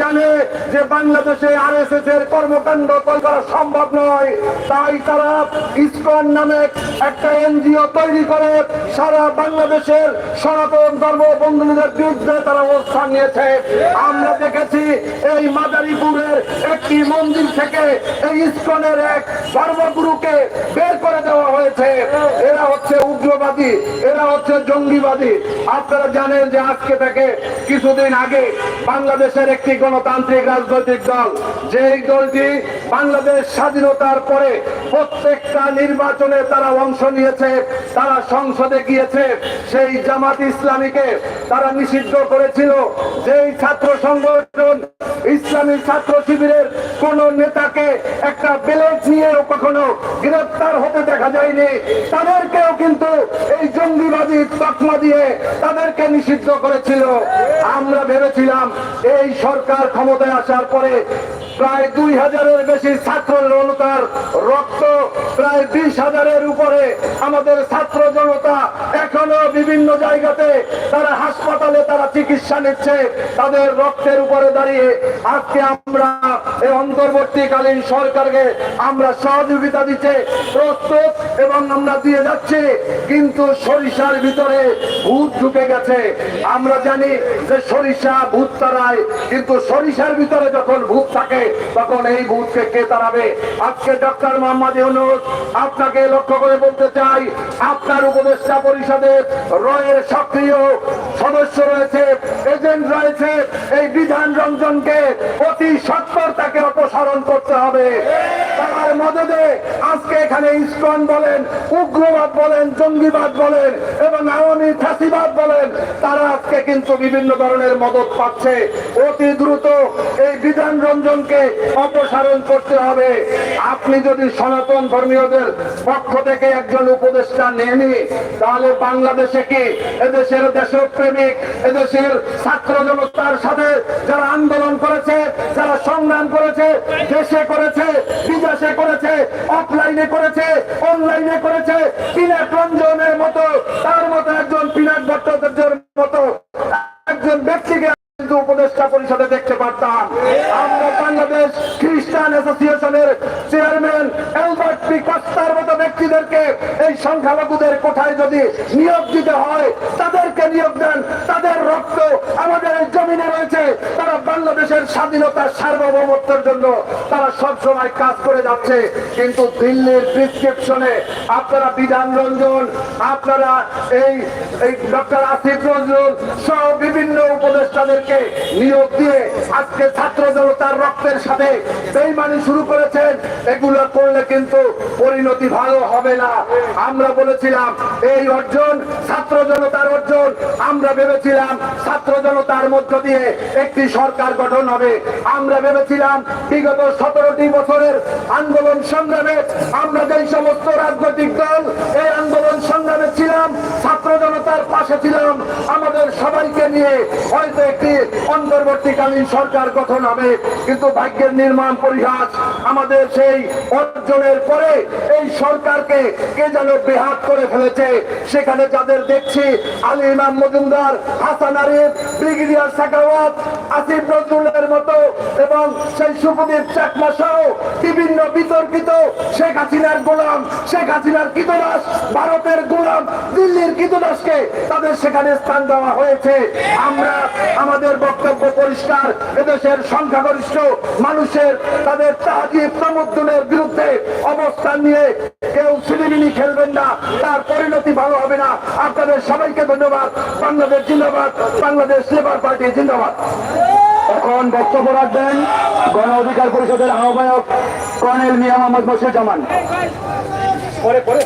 জানে যে বাংলাদেশে আর এস এস এর কর্মকাণ্ড করা সম্ভব নয়। তাই তারা ইসকন নামে একটা এনজিও তৈরি করে সারা বাংলাদেশের সনাতন ধর্ম বন্ধুদের বিরুদ্ধে তারা অবস্থান নিয়েছে। আমরা দেখেছি এই মাদারীপুরের একটি মন্দির থেকে এই ইসকনের এক ধর্মগুরুকে বের করে দেওয়া হয়েছে। এরা হচ্ছে উগ্রবাদী, এরা হচ্ছে জঙ্গিবাদী। আপনারা জানেন যে আজকে থেকে কিছুদিন আগে বাংলাদেশের একটি গণতান্ত্রিক রাজনৈতিক দল যেই দলটি বাংলাদেশ স্বাধীনতার পরে প্রত্যেকটা নির্বাচনে তারা অংশ নিয়েছে, তারা সংসদে গিয়েছে। সেই জামাত ইসলামীকে তারা নিষিদ্ধ করেছিল। যেই ছাত্র সংগঠন ইসলামী ছাত্র শিবিরের কোন নেতাকে একটা বেলেট নিয়েও কখনো গ্রেপ্তার হতে দেখা যায়নি, তাদেরকেও কিন্তু এই জঙ্গিবাদী তকমা দিয়ে তাদেরকে নিষিদ্ধ করেছিল। আমরা ভেবেছিলাম এই সরকার ক্ষমতায় আসার পরে প্রায় দুই হাজারের বেশি ছাত্র জনতার রক্ত প্রায় বিশ হাজারের উপরে আমাদের ছাত্র জনতা এখনও বিভিন্ন জায়গাতে তারা হাসপাতালে তারা চিকিৎসা নিচ্ছে, তাদের রক্তের উপরে দাঁড়িয়ে আজকে আমরা এই অন্তর্বর্তীকালীন সরকারকে আমরা সহযোগিতা দিতে প্রস্তুত এবং আমরা দিয়ে যাচ্ছি, কিন্তু সরিষার ভিতরে ভূত ঢুকে গেছে। আমরা জানি যে সরিষা ভূত তারায়, কিন্তু সরিষার ভিতরে যখন ভূত থাকে, তখন এই ভূতকে কে তাড়াবে? আজকে ডক্টর মোহাম্মদ ইউনুস আপনাকে লক্ষ্য করে বলতে চাই, আপনার উপদেষ্টা সক্রিয় সদস্য রয়েছে এজেন্ট রয়েছে এই বিধান রঞ্জনকে অতি সত্তর অপসারণ করতে হবে। তার মদদে আজকে এখানে ইস্কন বলেন, উগ্রবাদ বলেন, জঙ্গিবাদ বলেন, এবং আওয়ামী ফাঁসিবাদ বলেন, তারা আজকে কিন্তু বিভিন্ন ধরনের মদত পাচ্ছে। অতি দ্রুত এই বিধান রঞ্জনকে অপসারণ করতে হবে। আপনি যদি সনাতন ধর্মীয়দের পক্ষ থেকে একজন উপদেষ্টা নেনি, তাহলে বাংলাদেশে কি এদেশের দেশপ্রেমিক, এদেশের ছাত্র জনতার সাথে যারা আন্দোলন সংগ্রাম করেছে, দেশে করেছে, বিদেশে করেছে অফলাইনে করেছে অনলাইনে করেছে, পিনাক রঞ্জনের মতো, তার মতো একজন পিনাক ভট্টাচার্যের মতো একজন ব্যক্তিকে উপদেষ্টা পরিষদে দেখতে পারতাম। আমরা বাংলাদেশ খ্রিস্টান অ্যাসোসিয়েশনের চেয়ারম্যান অ্যালবার্ট পি কস্তার মতো ব্যক্তিদেরকে এই সংখ্যালঘুদের কোঠায় যদি নিয়োগ দিতে হয়, তাদেরকে নিয়োগ দেন, তাদের রক্ত আমাদের জমিনে তারা বাংলাদেশের স্বাধীনতার সার্বভৌমত্বের জন্য তারা সব সময় কাজ করে যাচ্ছে। কিন্তু দিল্লির প্রিসক্রিপশনে আপনারা বিধান রঞ্জন আপনারা এই ডক্টর আসিফ রঞ্জন সহ বিভিন্ন উপদেষ্টাদেরকে নিয়োগ দিয়ে আজকে ছাত্র জনতার রক্তের সাথে বেইমানি শুরু করেছেন। এগুলো করলে কিন্তু পরিণতি ভালো হবে না। আমরা বলেছিলাম, এই অর্জন ছাত্র জনতার অর্জন। আমরা ভেবেছিলাম, ছাত্র জনতার মধ্য দিয়ে একটি সরকার গঠন হবে। আমরা ভেবেছিলাম, বিগত সতেরোটি বছরের আন্দোলন সংগ্রামে আমরা যে সমস্ত রাজনৈতিক দল এই আন্দোলন সংগ্রামে ছিলাম ছাত্র জনতার পাশে ছিলাম আমাদের সবাইকে নিয়ে হয়তো একটি অন্তর্বর্তীকালীন সরকার গঠন হবে, কিন্তু ভাগ্যের নির্মাণ পরিহাস আমাদের সেই অর্জনের পরে এই সরকারকে কে যেন বেহাত করে ফেলেছে। সেখানে যাদের দেখছি, আলী ইমাম মজুমদার, হাসান আরিফ, ব্রিগেডিয়ার সাকাওয়াত, আসিফ নজরুলের মতো এবং সেই সুপদীপ চাকমা সহ বিভিন্ন বিতর্কিত শেখ হাসিনার গোলাম, শেখ হাসিনার কীতদাস ভারতের গোলাম, দিল্লির কীতদাসকে তাদের সেখানে স্থান দেওয়া হয়েছে। আমরা আমাদের বক্তব্য পরিষ্কার এদেশের সংখ্যাগরিষ্ঠ মানুষের তাদের তাহাজিব সমুদ্রের বিরুদ্ধে অবস্থান নিয়ে কেউ সিলিমিনি খেলবেন না। তার পরিণতি ভালো হবে না। আপনাদের সবাইকে ধন্যবাদ। বাংলাদেশ জিন্দাবাদ। বাংলাদেশ লেবার পার্টি জিন্দাবাদ। এখন বক্তব্য রাখবেন গণ অধিকার পরিষদের আহ্বায়ক কর্নেল মিয়া মোহাম্মদ মশির জামান পরে। পরে